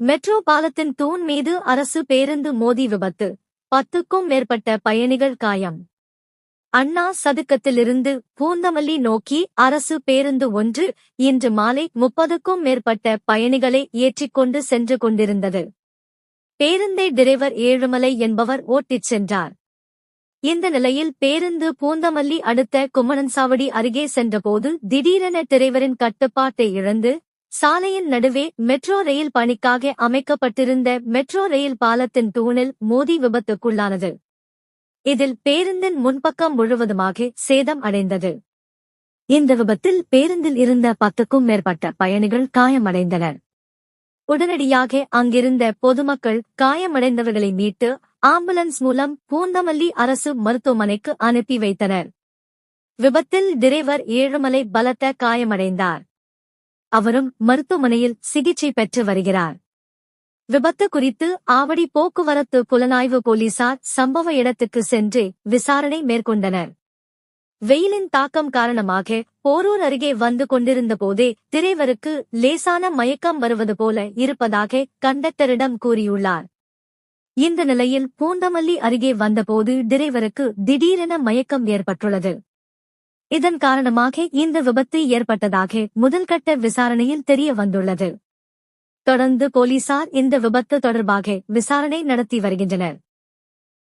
Metro பாலத்தின் தூண் மீது அரசு பேருந்து மோதி விபத்து. பத்துக்கும் மேற்பட்ட பயணிகள் காயம். அண்ணா சதுக்கத்திலிருந்து பூந்தமல்லி நோக்கி அரசு பேருந்து ஒன்று இன்று மாலை முப்பதுக்கும் மேற்பட்ட பயணிகளை ஏற்றிக்கொண்டு சென்று கொண்டிருந்தது. பேருந்தை டிரைவர் ஏழுமலை என்பவர் ஓட்டிச் சென்றார். இந்த நிலையில் பேருந்து பூந்தமல்லி அடுத்த குமணன்சாவடி அருகே சென்றபோது திடீரென டிரைவரின் கட்டுப்பாட்டை இழந்து சாலையின் நடுவே மெட்ரோ ரயில் பணிக்காக அமைக்கப்பட்டிருந்த மெட்ரோ ரயில் பாலத்தின் தூணில் மோதி விபத்துக்குள்ளானது. இதில் பேருந்தின் முன்பக்கம் முழுவதுமாக சேதம் அடைந்தது. இந்த விபத்தில் பேருந்தில் இருந்த பத்துக்கும் மேற்பட்ட பயணிகள் காயமடைந்தனர். உடனடியாக அங்கிருந்த பொதுமக்கள் காயமடைந்தவர்களை மீட்டு ஆம்புலன்ஸ் மூலம் பூந்தமல்லி அரசு மருத்துவமனைக்கு அனுப்பி வைத்தனர். விபத்தில் டிரைவர் ஏழுமலை பலத்த காயமடைந்தார். அவரும் மருத்துவமனையில் சிகிச்சை பெற்று வருகிறார். விபத்து குறித்து ஆவடி போக்குவரத்து புலனாய்வு போலீசார் சம்பவ இடத்துக்கு சென்று விசாரணை மேற்கொண்டனர். வெயிலின் தாக்கம் காரணமாக போரூர் அருகே வந்து கொண்டிருந்த போதே லேசான மயக்கம் வருவது போல இருப்பதாக கண்டக்டரிடம் கூறியுள்ளார். இந்த நிலையில் பூந்தமல்லி அருகே வந்தபோது டிரைவருக்கு திடீரென மயக்கம் ஏற்பட்டுள்ளது. இதன் காரணமாக இந்த விபத்து ஏற்பட்டதாக முதல்கட்ட விசாரணையில் தெரிய வந்துள்ளது. தொடர்ந்து போலீசார் இந்த விபத்து தொடர்பாக விசாரணை நடத்தி வருகின்றனர்.